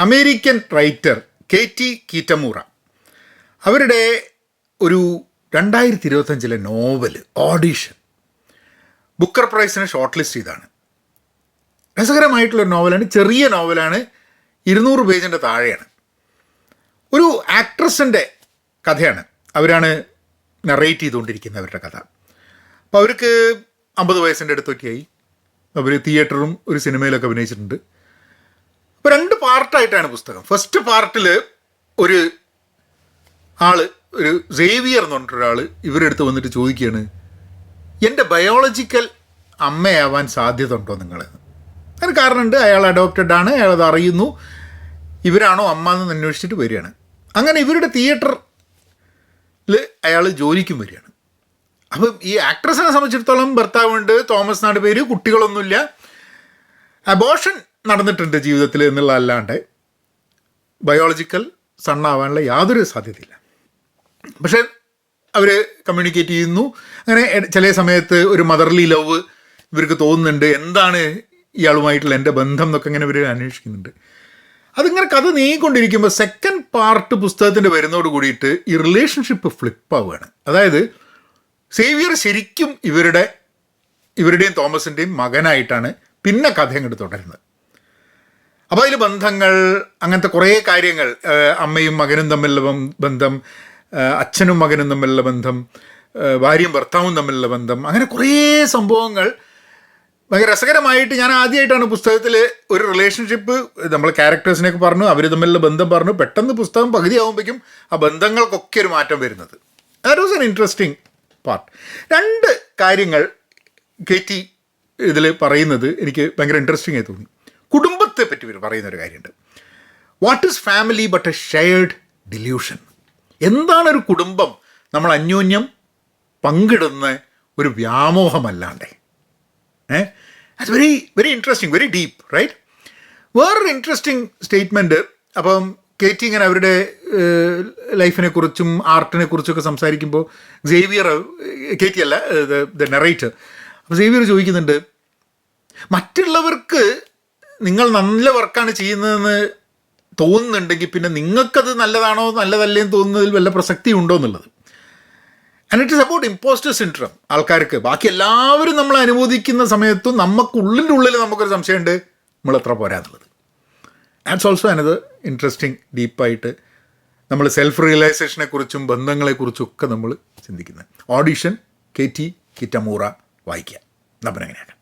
American writer Katie Kitamura. അവരുടെ ഒരു രണ്ടായിരത്തി ഇരുപത്തഞ്ചിലെ നോവൽ ഓഡീഷൻ ബുക്കർ പ്രൈസിനെ ഷോർട്ട് ലിസ്റ്റ് ചെയ്താണ് രസകരമായിട്ടുള്ളൊരു നോവലാണ് ചെറിയ നോവലാണ് ഇരുന്നൂറ് പേജിന്റെ താഴെയാണ്. ഒരു ആക്ട്രസിന്റെ കഥയാണ് അവരാണ് നറേറ്റ് ചെയ്തുകൊണ്ടിരിക്കുന്നത് അവരുടെ കഥ. അപ്പോൾ അവർക്ക് അമ്പത് വയസ്സിന്റെ അടുത്തൊക്കെയായി. അവർ തിയേറ്ററും ഒരു സിനിമയിലൊക്കെ അഭിനയിച്ചിട്ടുണ്ട്. അപ്പോൾ രണ്ട് പാർട്ടായിട്ടാണ് പുസ്തകം. ഫസ്റ്റ് പാർട്ടിൽ ഒരു ആൾ ഒരു സേവിയർ എന്ന് പറഞ്ഞിട്ടൊരാൾ ഇവരുടെ അടുത്ത് വന്നിട്ട് ചോദിക്കുകയാണ് എന്റെ ബയോളജിക്കൽ അമ്മയാവാൻ സാധ്യത ഉണ്ടോ നിങ്ങൾ അതിന് കാരണമുണ്ട് അയാൾ അഡോപ്റ്റഡ് ആണ് അയാൾ അത് അറിയുന്നു ഇവരാണോ അമ്മ എന്ന് അന്വേഷിച്ചിട്ട് വരികയാണ്. അങ്ങനെ ഇവരുടെ തിയേറ്ററിൽ അയാൾ ജോലിക്കും വരികയാണ്. അപ്പം ഈ ആക്ട്രസിനെ സംബന്ധിച്ചിടത്തോളം ഭർത്താവുണ്ട് തോമസ് നാട് പേര് കുട്ടികളൊന്നുമില്ല. അബോഷൻ നടന്നിട്ടുണ്ട് ജീവിതത്തിൽ എന്നുള്ള അല്ലാണ്ട് ബയോളജിക്കൽ സണ്ണാവാനുള്ള യാതൊരു സാധ്യതയില്ല. പക്ഷേ അവർ കമ്മ്യൂണിക്കേറ്റ് ചെയ്യുന്നു. അങ്ങനെ ചില സമയത്ത് ഒരു മദർലി ലവ് ഇവർക്ക് തോന്നുന്നുണ്ട്. എന്താണ് ഇയാളുമായിട്ടുള്ള എന്റെ ബന്ധം എന്നൊക്കെ ഇങ്ങനെ ഇവർ അന്വേഷിക്കുന്നുണ്ട്. അതിങ്ങനെ കഥ നീങ്ങിക്കൊണ്ടിരിക്കുമ്പോൾ സെക്കൻഡ് പാർട്ട് പുസ്തകത്തിന്റെ വരുന്നതോട് കൂടിയിട്ട് ഈ റിലേഷൻഷിപ്പ് ഫ്ലിപ്പ് ആവുകയാണ്. അതായത് സേവിയർ ശരിക്കും ഇവരുടെ ഇവരുടെയും തോമസിന്റെയും മകനായിട്ടാണ് പിന്നെ കഥ അങ്ങോട്ട് തുടരുന്നത്. അപ്പോൾ അതിൽ ബന്ധങ്ങൾ അങ്ങനത്തെ കുറേ കാര്യങ്ങൾ അമ്മയും മകനും തമ്മിലുള്ള ബന്ധം അച്ഛനും മകനും തമ്മിലുള്ള ബന്ധം ഭാര്യയും ഭർത്താവും തമ്മിലുള്ള ബന്ധം അങ്ങനെ കുറേ സംഭവങ്ങൾ ഭയങ്കര രസകരമായിട്ട് ഞാൻ ആദ്യമായിട്ടാണ് പുസ്തകത്തിൽ ഒരു റിലേഷൻഷിപ്പ് നമ്മൾ ക്യാരക്ടേഴ്സിനെയൊക്കെ പറഞ്ഞു അവർ തമ്മിലുള്ള ബന്ധം പറഞ്ഞു പെട്ടെന്ന് പുസ്തകം പകുതിയാകുമ്പോഴേക്കും ആ ബന്ധങ്ങൾക്കൊക്കെ ഒരു മാറ്റം വരുന്നത്. That was an interesting part രണ്ട് കാര്യങ്ങൾ കയറ്റി ഇതിൽ പറയുന്നത് എനിക്ക് ഭയങ്കര ഇൻട്രസ്റ്റിംഗ് ആയി തോന്നി. കുടുംബത്തെ പറ്റി ഇവർ പറയുന്ന ഒരു കാര്യമുണ്ട്. What is family but a shared delusion എന്താണ് ഒരു കുടുംബം നമ്മൾ അന്യോന്യം പങ്കിടുന്ന ഒരു വ്യാമോഹമല്ലാണ്ടേ? ഏ? അത് very very interesting very deep right വേറൊരു ഇൻട്രസ്റ്റിംഗ് സ്റ്റേറ്റ്മെന്റ് അപ്പം കേറ്റി ഇങ്ങനെ അവരുടെ ലൈഫിനെ കുറിച്ചും ആർട്ടിനെ കുറിച്ചൊക്കെ സംസാരിക്കുമ്പോൾ സേവിയർ കേറ്റി അല്ല ദ നെറേറ്റർ അപ്പോൾ സേവിയർ ചോദിക്കുന്നുണ്ട് മറ്റുള്ളവർക്ക് നിങ്ങൾ നല്ല വർക്കാണ് ചെയ്യുന്നതെന്ന് തോന്നുന്നുണ്ടെങ്കിൽ പിന്നെ നിങ്ങൾക്കത് നല്ലതാണോ നല്ലതല്ലേ എന്ന് തോന്നുന്നതിൽ വല്ല പ്രസക്തി ഉണ്ടോ എന്നുള്ളത്. And it is about imposter syndrome ആൾക്കാർക്ക് ബാക്കി എല്ലാവരും നമ്മൾ അനുമോദിക്കുന്ന സമയത്തും നമുക്ക് ഉള്ളിന്റെ ഉള്ളിൽ നമുക്കൊരു സംശയമുണ്ട് നമ്മൾ എത്ര പോരാന്നുള്ളത് ആറ്റ്സ് ഓൾസോ അനത് ഇൻട്രസ്റ്റിംഗ് ഡീപ്പായിട്ട് നമ്മൾ സെൽഫ് റിയലൈസേഷനെ കുറിച്ചും ബന്ധങ്ങളെക്കുറിച്ചും ഒക്കെ നമ്മൾ ചിന്തിക്കുന്നത്. ഓഡിഷൻ കെ ടി കിറ്റമൂറ വായിക്കുക. അപ്പം അങ്ങനെയാക്കാം